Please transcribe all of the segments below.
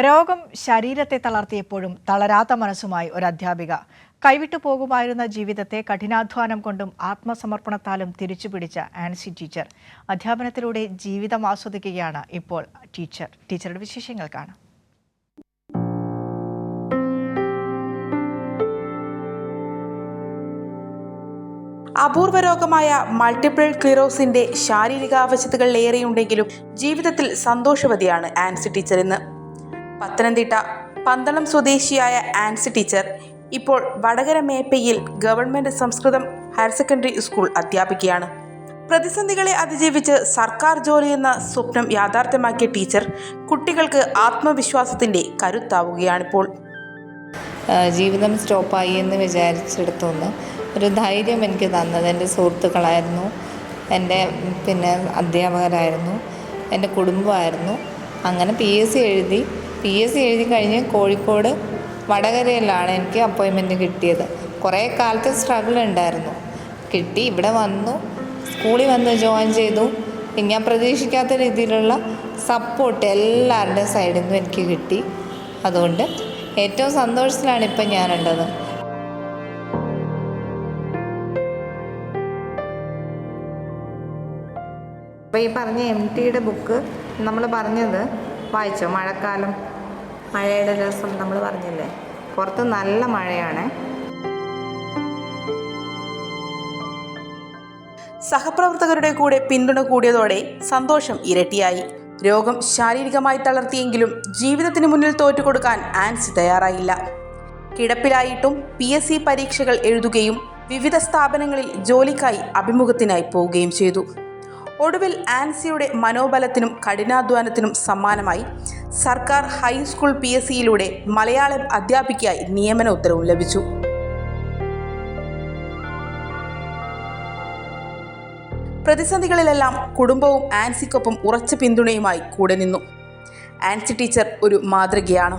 രോഗം ശരീരത്തെ തളർത്തിയപ്പോഴും തളരാത്ത മനസ്സുമായി ഒരു അധ്യാപിക. കൈവിട്ടു പോകുമായിരുന്ന ജീവിതത്തെ കഠിനാധ്വാനം കൊണ്ടും ആത്മസമർപ്പണത്താലും തിരിച്ചുപിടിച്ച ആൻസി ടീച്ചർ. അധ്യാപനത്തിലൂടെ ജീവിതം ആസ്വദിക്കുകയാണ് ഇപ്പോൾ ടീച്ചർ. ടീച്ചറുടെ വിശേഷങ്ങൾ കാണാം. അപൂർവ രോഗമായ മൾട്ടിപ്പിൾ ക്ലിറോസിന്റെ ശാരീരിക ആവശ്യതകൾ ഏറെയുണ്ടെങ്കിലും ജീവിതത്തിൽ സന്തോഷവതിയാണ് ആൻസി ടീച്ചർ ഇന്ന്. പത്തനംതിട്ട പന്തളം സ്വദേശിയായ ആൻസി ടീച്ചർ ഇപ്പോൾ Vadakara Meppayil government Sanskrit higher secondary school അധ്യാപികയാണ്. പ്രതിസന്ധികളെ അതിജീവിച്ച് സർക്കാർ ജോലി എന്ന സ്വപ്നം യാഥാർത്ഥ്യമാക്കിയ ടീച്ചർ കുട്ടികൾക്ക് ആത്മവിശ്വാസത്തിന്റെ കരുത്താവുകയാണിപ്പോൾ. ജീവിതം സ്റ്റോപ്പായി എന്ന് വിചാരിച്ചെടുത്തുനിന്ന് ഒരു ധൈര്യം എനിക്ക് തന്നത് എന്റെ സുഹൃത്തുക്കളായിരുന്നു എന്റെ പിന്നെ അധ്യാപകരായിരുന്നു എന്റെ കുടുംബമായിരുന്നു. അങ്ങനെ പി എസ് സി എഴുതി പി എസ് സി എഴുതി കഴിഞ്ഞ് കോഴിക്കോട് വടകരയിലാണ് എനിക്ക് അപ്പോയിൻമെന്റ് കിട്ടിയത്. കുറേ കാലത്തെ സ്ട്രഗിൾ ഉണ്ടായിരുന്നു. കിട്ടി ഇവിടെ വന്നു സ്കൂളിൽ വന്ന് ജോയിൻ ചെയ്തു. ഞാൻ പ്രതീക്ഷിക്കാത്ത രീതിയിലുള്ള സപ്പോർട്ട് എല്ലാവരുടെയും സൈഡിൽ നിന്നും എനിക്ക് കിട്ടി. അതുകൊണ്ട് ഏറ്റവും സന്തോഷത്തിലാണ് ഇപ്പം ഞാനുള്ളത്. അപ്പോൾ ഈ പറഞ്ഞ എം ടിയുടെ ബുക്ക് നമ്മൾ പറഞ്ഞത് വായിച്ചോ? മഴക്കാലം. മഴയുടെ രസം നമ്മൾ പറഞ്ഞില്ലേ? പുറത്ത് നല്ല മഴയാണ്. സഹപ്രവർത്തകരുടെ കൂടെ പിന്തുണ കൂടിയതോടെ സന്തോഷം ഇരട്ടിയായി. രോഗം ശാരീരികമായി തളർത്തിയെങ്കിലും ജീവിതത്തിന് മുന്നിൽ തോറ്റുകൊടുക്കാൻ ആൻസി തയ്യാറായില്ല. കിടപ്പിലായിട്ടും പി എസ് സി പരീക്ഷകൾ എഴുതുകയും വിവിധ സ്ഥാപനങ്ങളിൽ ജോലിക്കായി അഭിമുഖത്തിനായി പോവുകയും ചെയ്തു. ഒടുവിൽ ആൻസിയുടെ മനോബലത്തിനും കഠിനാധ്വാനത്തിനും സമ്മാനമായി സർക്കാർ ഹൈസ്കൂൾ പി എസ് സിയിലൂടെ മലയാളം അധ്യാപികയായി നിയമന ഉത്തരവും ലഭിച്ചു. പ്രതിസന്ധികളിലെല്ലാം കുടുംബവും ആൻസിക്കൊപ്പം ഉറച്ച പിന്തുണയുമായി കൂടെ നിന്നു. ആൻസി ടീച്ചർ ഒരു മാതൃകയാണ്.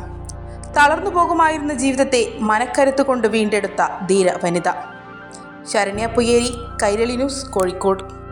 തളർന്നു പോകുമായിരുന്ന ജീവിതത്തെ മനക്കരുത്ത് കൊണ്ട് വീണ്ടെടുത്ത ധീര വനിത ശരണ്യ പുയേരി കൈരളി ന്യൂസ് കോഴിക്കോട്.